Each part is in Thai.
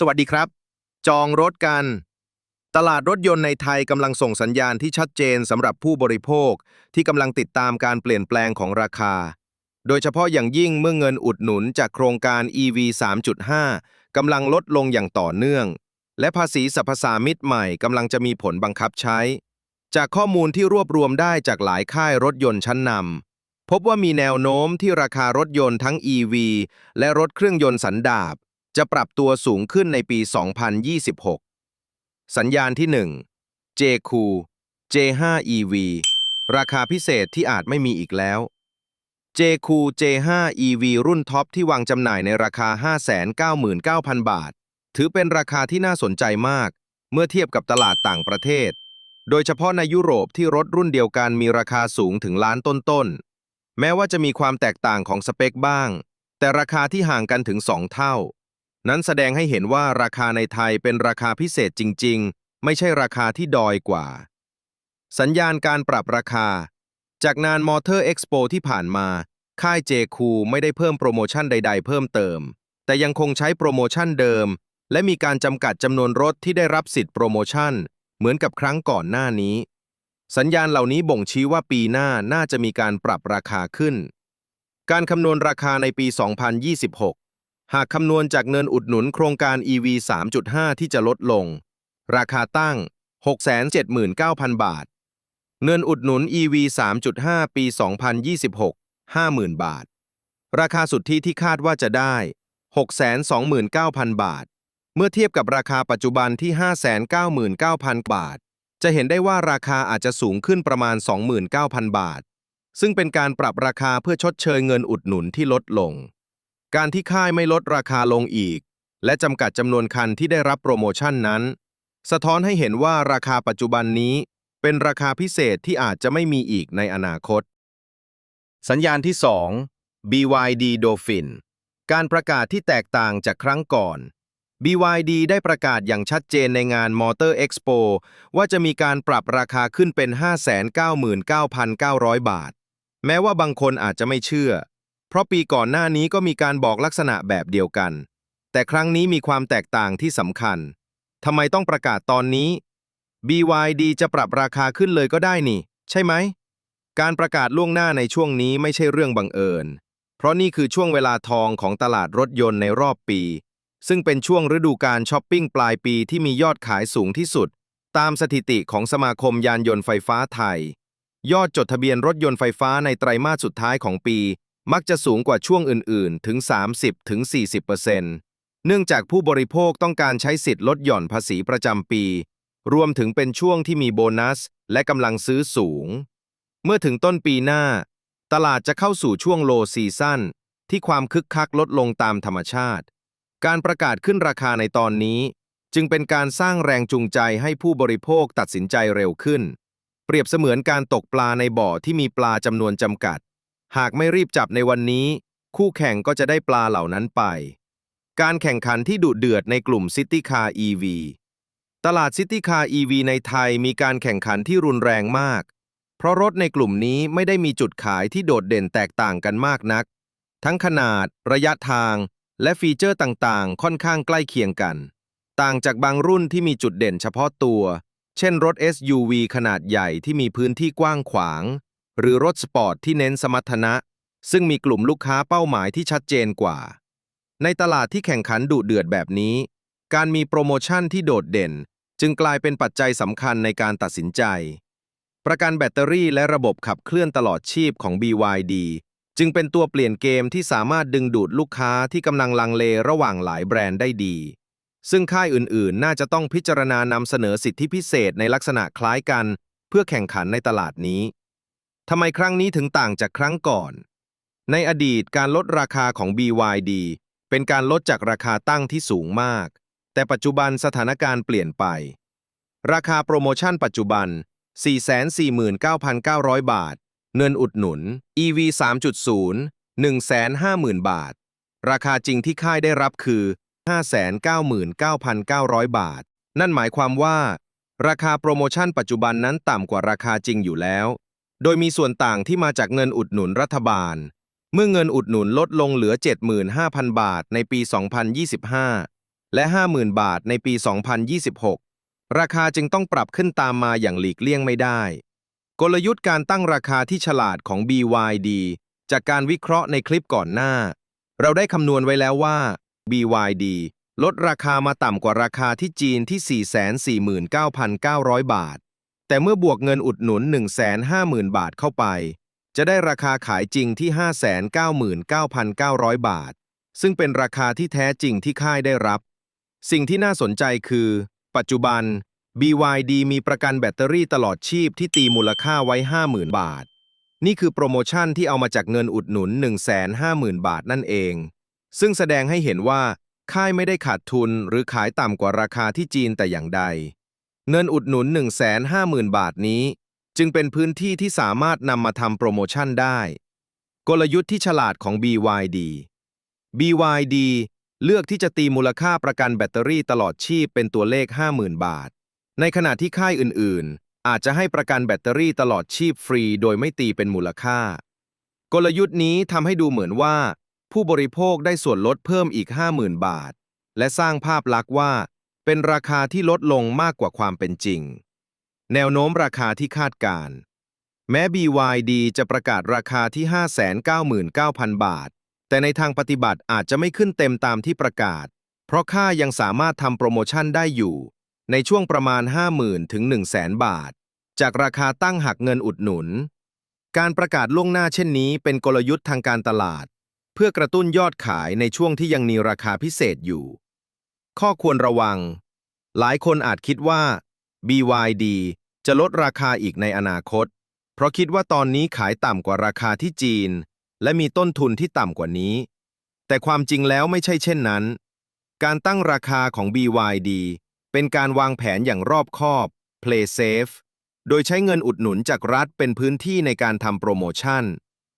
สวัสดีครับ จองรถกัน ตลาดรถยนต์ในไทยกำลังส่งสัญญาณที่ชัดเจนสำหรับผู้บริโภค ที่กำลังติดตามการเปลี่ยนแปลงของราคา โดยเฉพาะอย่างยิ่งเมื่อเงินอุดหนุนจากโครงการ EV 3.5 กำลังลดลงอย่างต่อเนื่อง และภาษีสรรพสามิตใหม่กำลังจะมีผลบังคับใช้ จากข้อมูลที่รวบรวมได้จากหลายค่ายรถยนต์ชั้นนำพบว่ามีแนวโน้มที่ราคารถยนต์ทั้ง EV และรถเครื่องยนต์สันดาป จะปรับตัวสูงขึ้นในปี 2026 สัญญาณที่ 1 JQ J5 EV ราคาพิเศษที่อาจไม่มีอีกแล้ว JQ J5 EV รุ่นท็อปที่วางจำหน่ายในราคา 599,000 บาท ถือเป็นราคาที่น่าสนใจมาก เมื่อเทียบกับตลาดต่างประเทศ โดยเฉพาะในยุโรปที่รถรุ่นเดียวกันมีราคาสูงถึงล้านต้นๆ แม้ว่าจะมีความแตกต่างของสเปคบ้าง แต่ราคาที่ห่างกันถึง 2 เท่า นั้นแสดงให้เห็นว่าราคาในไทยเป็นราคาพิเศษจริง ๆ ไม่ใช่ราคาที่ดอยกว่า สัญญาณการปรับราคา จากงานมอเตอร์เอ็กซ์โปที่ผ่านมา ค่ายเจคูไม่ได้เพิ่มโปรโมชั่นใด ๆ เพิ่มเติม แต่ยังคงใช้โปรโมชั่นเดิม และมีการจำกัดจำนวนรถที่ได้รับสิทธิ์โปรโมชั่น เหมือนกับครั้งก่อนหน้านี้ สัญญาณเหล่านี้บ่งชี้ว่าปีหน้าน่าจะมีการปรับราคาขึ้น การคำนวณราคาในปี 2026 หากคำนวณจากเงินอุดหนุนโครงการ EV 3.5 ที่จะลดลง ราคาตั้ง 679,000 บาท เงินอุดหนุน EV 3.5 ปี 2026 50,000 บาท ราคาสุทธิที่คาดว่าจะได้ 629,000 บาท เมื่อเทียบกับราคาปัจจุบันที่ 599,000 บาท จะเห็นได้ว่าราคาอาจจะสูงขึ้นประมาณ 29,000 บาท ซึ่งเป็นการปรับราคาเพื่อชดเชยเงินอุดหนุนที่ลดลง การที่ค่ายไม่ลดราคาลงอีก และจำกัดจำนวนคันที่ได้รับโปรโมชั่นนั้น สะท้อนให้เห็นว่าราคาปัจจุบันนี้ เป็นราคาพิเศษที่อาจจะไม่มีอีกในอนาคต สัญญาณที่ 2 BYD Dolphin การประกาศที่แตกต่างจากครั้งก่อน BYD ได้ประกาศอย่างชัดเจนในงาน Motor Expo ว่าจะมีการปรับราคาขึ้นเป็น 599,900 บาท แม้ว่าบางคนอาจจะไม่เชื่อ เพราะปีก่อนหน้านี้ก็มีการบอกลักษณะแบบเดียวกัน แต่ครั้งนี้มีความแตกต่างที่สำคัญทำไมต้องประกาศตอนนี้ BYD จะปรับราคาขึ้นเลยก็ได้นี่ ใช่ไหม การประกาศล่วงหน้าในช่วงนี้ไม่ใช่เรื่องบังเอิญ เพราะนี่คือช่วงเวลาทองของตลาดรถยนต์ในรอบปี ซึ่งเป็นช่วงฤดูการช้อปปิ้งปลายปีที่มียอดขายสูงที่สุด ตามสถิติของสมาคมยานยนต์ไฟฟ้าไทย ยอดจดทะเบียนรถยนต์ไฟฟ้าในไตรมาสสุดท้ายของปี มักจะสูงกว่าช่วงอื่น ๆ ถึง 30-40%เนื่องจากผู้บริโภคต้องการใช้สิทธิ์ลดหย่อนภาษีประจำปี รวมถึงเป็นช่วงที่มีโบนัส และกำลังซื้อสูง เมื่อถึงต้นปีหน้า ตลาดจะเข้าสู่ช่วงโลซีซั่นที่ความคึกคักลดลงตามธรรมชาติ การประกาศขึ้นราคาในตอนนี้ จึงเป็นการสร้างแรงจูงใจให้ผู้บริโภคตัดสินใจเร็วขึ้น เปรียบเสมือนการตกปลาในบ่อที่มีปลาจำนวนจำกัด หากไม่รีบจับในวันนี้ คู่แข่งก็จะได้ปลาเหล่านั้นไป การแข่งขันที่ดุเดือดในกลุ่มซิตี้คาร์ EV ตลาดซิตี้คาร์ EV ในไทยมีการแข่งขันที่รุนแรงมาก เพราะรถในกลุ่มนี้ไม่ได้มีจุดขายที่โดดเด่นแตกต่างกันมากนัก ทั้งขนาด ระยะทาง และฟีเจอร์ต่างๆ ค่อนข้างใกล้เคียงกัน ต่างจากบางรุ่นที่มีจุดเด่นเฉพาะตัว เช่นรถ SUV ขนาดใหญ่ที่มีพื้นที่กว้างขวาง หรือรถสปอร์ตที่เน้นสมรรถนะ ซึ่งมีกลุ่มลูกค้าเป้าหมายที่ชัดเจนกว่า ในตลาดที่แข่งขันดุเดือดแบบนี้ การมีโปรโมชั่นที่โดดเด่น จึงกลายเป็นปัจจัยสำคัญในการตัดสินใจ ประกันแบตเตอรี่และระบบขับเคลื่อนตลอดชีพของ BYD จึงเป็นตัวเปลี่ยนเกมที่สามารถดึงดูดลูกค้าที่กำลังลังเลระหว่างหลายแบรนด์ได้ดี ซึ่งค่ายอื่นๆ น่าจะต้องพิจารณานำเสนอสิทธิพิเศษในลักษณะคล้ายกัน เพื่อแข่งขันในตลาดนี้ ทำไมครั้งนี้ถึงต่างจากครั้งก่อน ในอดีตการลดราคาของ BYD เป็นการลดจากราคาตั้งที่สูงมาก แต่ปัจจุบันสถานการณ์เปลี่ยนไป ราคาโปรโมชั่นปัจจุบัน 449,900 บาท เงินอุดหนุน EV 3.0 150,000 บาท ราคาจริงที่ค่ายได้รับคือ 599,900 บาท นั่นหมายความว่า ราคาโปรโมชั่นปัจจุบันนั้นต่ำกว่าราคาจริงอยู่แล้ว โดยมีส่วนต่างที่มาจากเงินอุดหนุนรัฐบาล เมื่อเงินอุดหนุนลดลงเหลือ 75,000 บาทในปี 2025 และ 50,000 บาทในปี 2026 ราคาจึงต้องปรับขึ้นตามมาอย่างหลีกเลี่ยงไม่ได้ กลยุทธ์การตั้งราคาที่ฉลาดของ BYD จากการวิเคราะห์ในคลิปก่อนหน้า เราได้คำนวณไว้แล้วว่า BYD ลดราคามาต่ำกว่าราคาที่จีนที่ 449,900 บาท แต่เมื่อบวกเงินอุดหนุน 150,000 บาทเข้าไป จะได้ราคาขายจริงที่ 599,900 บาท ซึ่งเป็นราคาที่แท้จริงที่ค่ายได้รับ สิ่งที่น่าสนใจคือ ปัจจุบัน BYD มีประกันแบตเตอรี่ตลอดชีพที่ตีมูลค่าไว้ 50,000 บาท นี่คือโปรโมชั่นที่เอามาจากเงินอุดหนุน 150,000 บาทนั่นเอง ซึ่งแสดงให้เห็นว่าค่ายไม่ได้ขาดทุนหรือขายต่ำกว่าราคาที่จีนแต่อย่างใด เงินอุดหนุน 150,000 บาทนี้ จึงเป็นพื้นที่ที่สามารถนำมาทำโปรโมชั่นได้ กลยุทธ์ที่ฉลาดของ BYD BYD เลือกที่จะตีมูลค่าประกันแบตเตอรี่ตลอดชีพเป็นตัวเลข 50,000 บาท ในขณะที่ค่ายอื่นๆ อาจจะให้ประกันแบตเตอรี่ตลอดชีพฟรี โดยไม่ตีเป็นมูลค่า กลยุทธ์นี้ทำให้ดูเหมือนว่า ผู้บริโภคได้ส่วนลดเพิ่มอีก 50,000 บาท และสร้างภาพลักษณ์ว่า เป็นราคาที่ลดลงมากกว่าความเป็นจริง แนวโน้มราคาที่คาดการณ์แม้ BYD จะประกาศราคาที่ 599,000 บาท แต่ในทางปฏิบัติอาจจะไม่ขึ้นเต็มตามที่ประกาศ เพราะค่ายังสามารถทำโปรโมชั่นได้อยู่ ในช่วงประมาณ 50,000 ถึง 100,000 บาท จากราคาตั้งหักเงินอุดหนุน การประกาศล่วงหน้าเช่นนี้เป็นกลยุทธ์ทางการตลาด เพื่อกระตุ้นยอดขายในช่วงที่ยังมีราคาพิเศษอยู่ ข้อควรระวัง หลายคนอาจคิดว่า BYD จะลดราคาอีกในอนาคต เพราะคิดว่าตอนนี้ขายต่ำกว่าราคาที่จีน และมีต้นทุนที่ต่ำกว่านี้ แต่ความจริงแล้วไม่ใช่เช่นนั้น การตั้งราคาของ BYD เป็นการวางแผนอย่างรอบคอบ Play Safe โดยใช้เงินอุดหนุนจากรัฐเป็นพื้นที่ในการทำโปรโมชั่น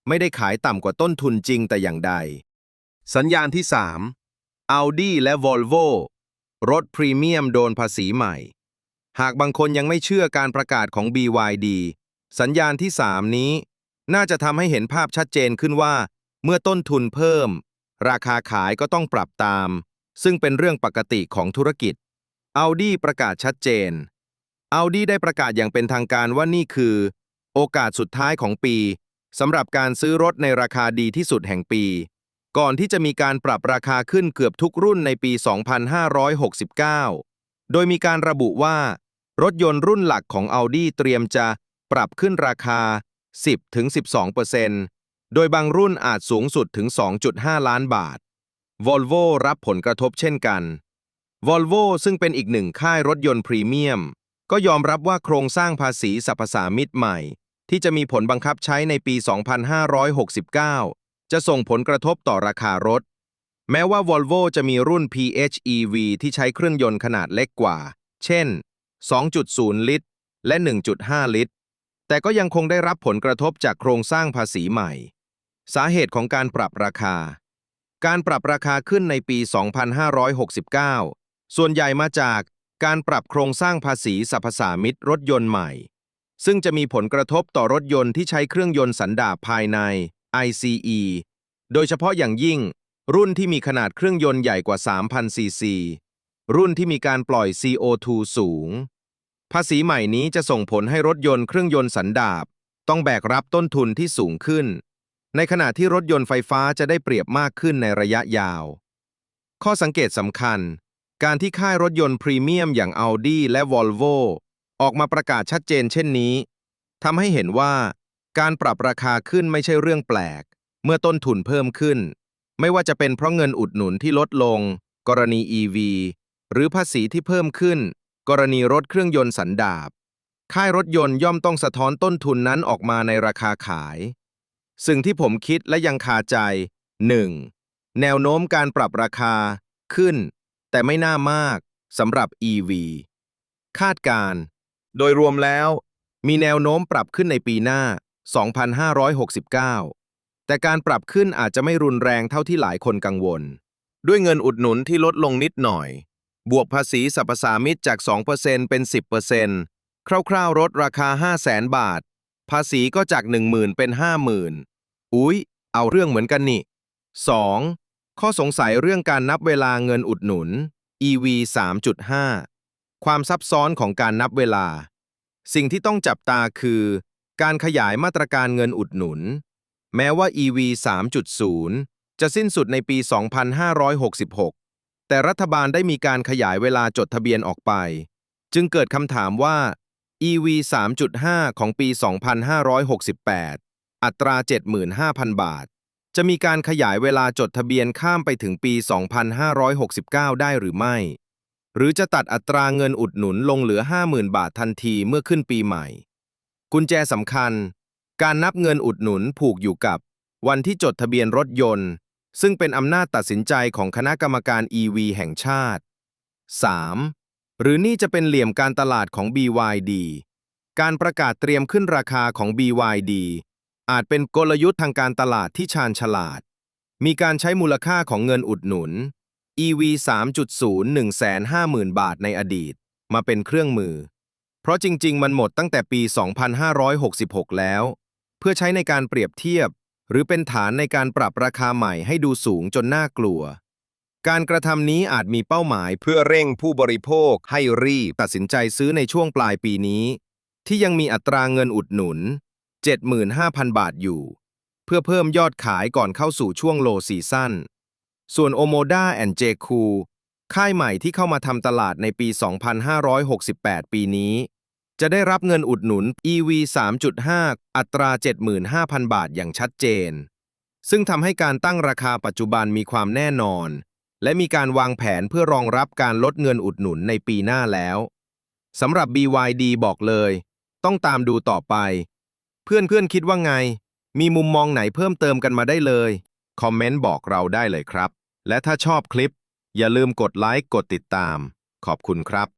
ไม่ได้ขายต่ำกว่าต้นทุนจริงแต่อย่างใด สัญญาณที่3 Audi และ Volvo รถพรีเมียมโดนภาษีใหม่ หากบางคนยังไม่เชื่อการประกาศของ BYD สัญญาณที่ 3 นี้ น่าจะทำให้เห็นภาพชัดเจนขึ้นว่า เมื่อต้นทุนเพิ่ม ราคาขายก็ต้องปรับตาม ซึ่งเป็นเรื่องปกติของธุรกิจ Audi ประกาศชัดเจน Audi ได้ประกาศอย่างเป็นทางการว่านี่คือ โอกาสสุดท้ายของปีสำหรับการซื้อรถในราคาดีที่สุดแห่งปี ก่อนที่จะมีการปรับราคาขึ้นเกือบทุกรุ่นในปี 2569 โดยมีการระบุว่า รถยนต์รุ่นหลักของ Audi เตรียมจะปรับขึ้นราคา 10-12%โดยบางรุ่นอาจสูงสุดถึง 2.5 ล้านบาท Volvo รับผลกระทบเช่นกัน Volvo ซึ่งเป็นอีกหนึ่งค่ายรถยนต์พรีเมียม ก็ยอมรับว่าโครงสร้างภาษีสรรพสามิตใหม่ ที่จะมีผลบังคับใช้ในปี 2569 จะส่งผลกระทบต่อราคารถ แม้ว่า Volvo จะมีรุ่น PHEV ที่ใช้เครื่องยนต์ขนาดเล็กกว่า เช่น 2.0 ลิตร และ 1.5 ลิตร แต่ก็ยังคงได้รับผลกระทบจากโครงสร้างภาษีใหม่ สาเหตุของการปรับราคา การปรับราคาขึ้นในปี 2569 ส่วนใหญ่มาจากการปรับโครงสร้างภาษีสรรพสามิตรถยนต์ใหม่ ซึ่งจะมีผลกระทบต่อรถยนต์ที่ใช้เครื่องยนต์สันดาปภายใน ICE โดยเฉพาะอย่างยิ่ง รุ่นที่มีขนาดเครื่องยนต์ใหญ่กว่า 3,000 ซีซี รุ่นที่มีการปล่อย CO2 สูง ภาษีใหม่นี้จะส่งผลให้รถยนต์เครื่องยนต์สันดาปต้องแบกรับต้นทุนที่สูงขึ้น ในขณะที่รถยนต์ไฟฟ้าจะได้เปรียบมากขึ้นในระยะยาว ข้อสังเกตสำคัญ การที่ค่ายรถยนต์พรีเมียมอย่าง Audi และ Volvo ออกมาประกาศชัดเจนเช่นนี้ทำให้เห็นว่า การปรับราคาขึ้นไม่ใช่เรื่องแปลก เมื่อต้นทุนเพิ่มขึ้น ไม่ว่าจะเป็นเพราะเงินอุดหนุนที่ลดลง กรณี EV หรือภาษีที่เพิ่มขึ้น กรณีรถเครื่องยนต์สันดาปค่ายรถยนต์ย่อมต้องสะท้อนต้นทุนนั้นออกมาในราคาขาย สิ่งที่ผมคิดและยังคาใจ 1. แนวโน้มการปรับราคาขึ้น แต่ไม่น่ามากสำหรับ EV คาดการณ์โดยรวมแล้ว มีแนวโน้มปรับขึ้นในปีหน้า 2569 แต่การปรับขึ้นอาจจะไม่รุนแรงเท่าที่หลายคนกังวล ด้วยเงินอุดหนุนที่ลดลงนิดหน่อย บวกภาษีสรรพสามิตจาก 2%เป็น 10%คร่าวๆรถราคา 500,000 บาท ภาษีก็จาก 10,000 เป็น 50,000 อุ๊ย เอาเรื่องเหมือนกันนี่ 2. ข้อสงสัยเรื่องการนับเวลาเงินอุดหนุน EV 3.5 ความซับซ้อนของการนับเวลา สิ่งที่ต้องจับตาคือ การขยายมาตรการเงินอุดหนุน แม้ว่า EV 3.0 จะสิ้นสุดในปี 2566 แต่รัฐบาลได้มีการขยายเวลาจดทะเบียนออกไป จึงเกิดคำถามว่า EV 3.5 ของปี 2568 อัตรา 75,000 บาท จะมีการขยายเวลาจดทะเบียนข้ามไปถึงปี 2569 ได้หรือไม่ หรือจะตัดอัตราเงินอุดหนุนลงเหลือ 50,000 บาททันทีเมื่อขึ้นปีใหม่ กุญแจสำคัญ การนับเงินอุดหนุนผูกอยู่กับ วันที่จดทะเบียนรถยนต์ ซึ่งเป็นอำนาจตัดสินใจของคณะกรรมการ EV แห่งชาติ 3. หรือนี่จะเป็นเหลี่ยมการตลาดของ BYD การประกาศเตรียมขึ้นราคาของ BYD อาจเป็นกลยุทธ์ทางการตลาดที่ชาญฉลาด มีการใช้มูลค่าของเงินอุดหนุน EV 3.0 150,000 บาทในอดีต มาเป็นเครื่องมือ เพราะจริง ๆ มันหมดตั้งแต่ปี 2566 แล้ว เพื่อใช้ในการเปรียบเทียบ หรือเป็นฐานในการปรับราคาใหม่ให้ดูสูงจนน่ากลัว การกระทำนี้อาจมีเป้าหมายเพื่อเร่งผู้บริโภคให้รีบตัดสินใจซื้อในช่วงปลายปีนี้ ที่ยังมีอัตราเงินอุดหนุน 75,000 บาทอยู่ เพื่อเพิ่มยอดขายก่อนเข้าสู่ช่วงโลซีซั่นส่วนโอโมดาแอนเจคู ค่ายใหม่ที่เข้ามาทำตลาดในปี 2568 ปีนี้ จะได้รับเงินอุดหนุน EV 3.5 อัตรา 75,000 บาทอย่างชัดเจน ซึ่งทำให้การตั้งราคาปัจจุบันมีความแน่นอน และมีการวางแผนเพื่อรองรับการลดเงินอุดหนุนในปีหน้าแล้วสำหรับ BYD บอกเลย ต้องตามดูต่อไป เพื่อนเพื่อนๆคิดว่าไง มีมุมมองไหนเพิ่มเติมกันมาได้เลย คอมเมนต์บอกเราได้เลยครับ และถ้าชอบคลิป อย่าลืมกดไลค์กดติดตาม ขอบคุณครับ